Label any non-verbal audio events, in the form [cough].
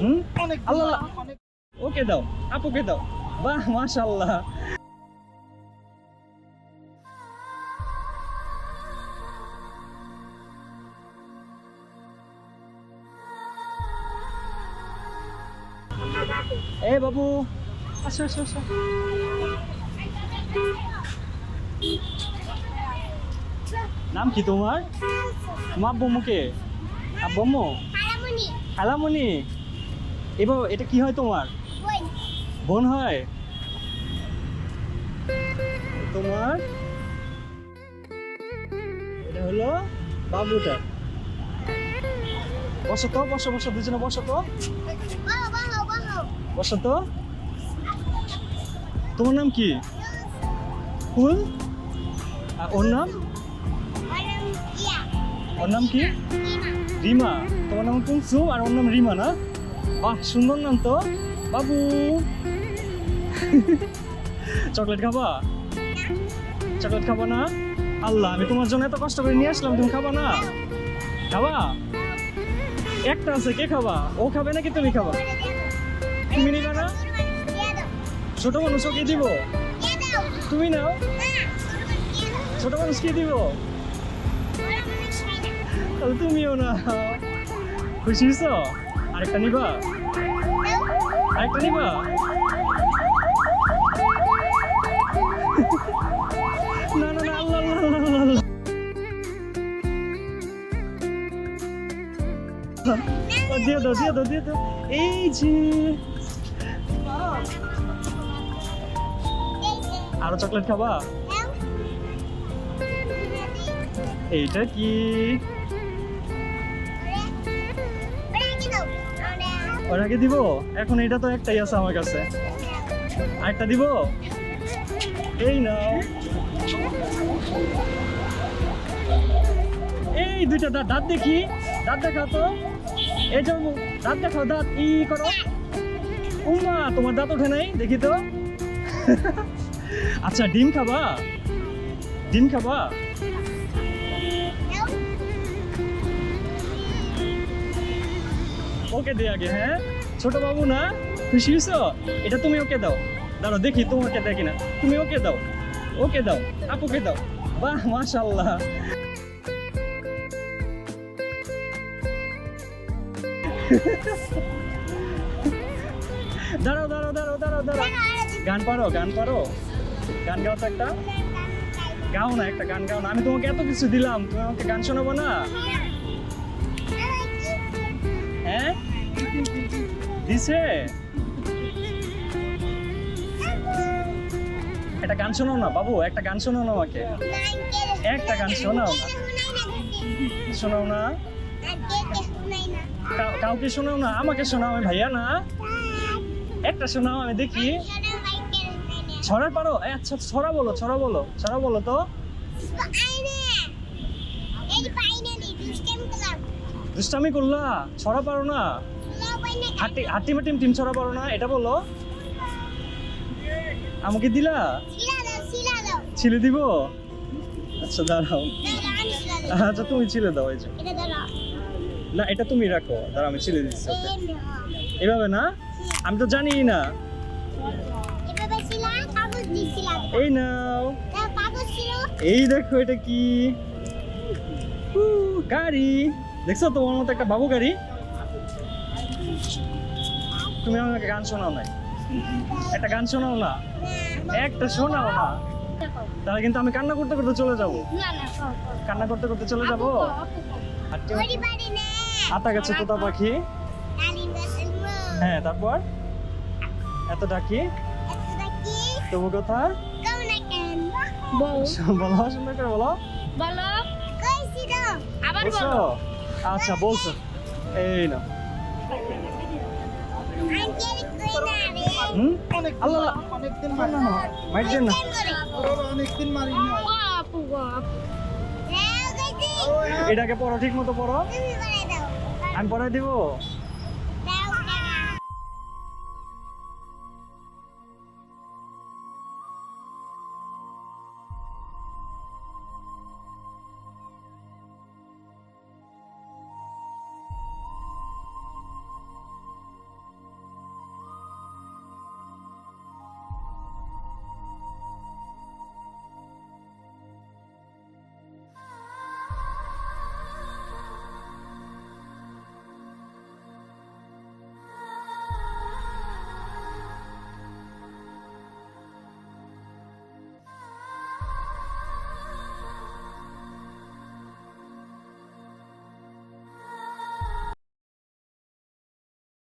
হুম? অনেক আল্লাহ। অনেক ওকে দাও আপুকে দাও। বাহ মাশাল্লাহ এ বাবু। আসো আসো আসো। নাম কি তোমার? তোমার আব্বু মুখে আব্বু হারামনি খালামণি এবার এটা কি হয় তোমার? বোন। হয়? তোমার? এটা হলো বাবুটা। বসো তো বসো বসো দুজনে বসো তো। বসো তোমার নাম কি? ফুল? আর ওর নাম? ওর নাম কি? রিমা। তোমার নাম কুমসুম আর ওর নাম রিমা না? বাহ, সুন্দর নাম তো। বাবু। চকলেট খাবা? চকলেট খাবা না? আল্লাহ, আমি তোমার জন্য এত কষ্ট করে নিয়ে আসলাম, তুমি খাবা না? খাবা? একটা আছে, কে খাবা? ও খাবে নাকি তুমি খাবা? তুমি নিবা না? ছোট মানুষ ওকে দিব? তুমি নাও। ছোট মানুষ কি দিব? তুমিও না খুশি হয়েছ আরও চকলেট খাবা? এইটা কি? ওর দিব? এখন এটা তো একটাই আছে আমার কাছে। আরেকটা দিব? এই নাও। এই দুইটা দাঁত দাঁত দেখি। দাঁত দেখাও তো। এই যে দাঁত দেখাও, দাঁত। ই করো। উমা, তোমার দাঁত ওঠে নাই? দেখি তো। [laughs] আচ্ছা ডিম খাবা? ডিম খাবা? ওকে দে আগে হ্যাঁ? ছোট বাবু না? খুশি হয়েছো? এটা তুমি ওকে দাও। দাঁড়ো দেখি তোমাকে দেখি না তুমি ওকে দাও। ওকে দাও, আপুকে দাও। বাহ মাশাল্লাহ দাঁড়াও দাঁড়াও দাঁড়াও দাঁড়াও দাঁড়াও। গান পারো গান পারো। গান গাও তো একটা। গাও না, একটা গান গাও না। আমি তোমাকে এত কিছু দিলাম, তুমি আমাকে গান শোনাবো না? হ্যাঁ? দিছে? একটা গান শোনাও না, বাবু, একটা গান শোনাও না আমাকে। একটা গান শোনাও না। শোনাও না। কাউকে শোনাও না, আমাকে শোনাও আমি ভাইয়া না। একটা শোনাও আমি দেখি। ছড়া পারো? আচ্ছা ছড়া বলো ছড়া বলো ছড়া বলো তো। দুষ্টামি করলা, ছড়া পারো না। হাটি হাটি মাটিম টিম ছড়া পারো না, এটা বলো। আমাকে দিলা? ছিলে দিব? আচ্ছা দাঁড়াও। আচ্ছা তুমি ছিলে দাও, এই না, এটা তুমি রাখো। দাঁড়াও, আমি ছিলে দিচ্ছি এভাবে না? আমি তো জানি না। এই নাও। এই দেখো, এটা কি? গাড়ি। দেখছ তোমার মতো একটা বাবু গাড়ি? তুমি আমাকে গান শোনাও নাই। একটা গান শোনাও না? একটা শোনাও না? তাহলে কিন্তু আমি কান্না করতে করতে চলে যাব। কান্না করতে করতে চলে যাব? আতা গেছে তোতা পাখি। হ্যাঁ তারপর? এত ডাকি? তবু কথা? বলো। সুন্দর করে বলো। বলো। আবার বলো আচ্ছা বলছো? এই না আপু এটাকে পড়ো ঠিক মতো পড়ো আমি পড়াই দিব?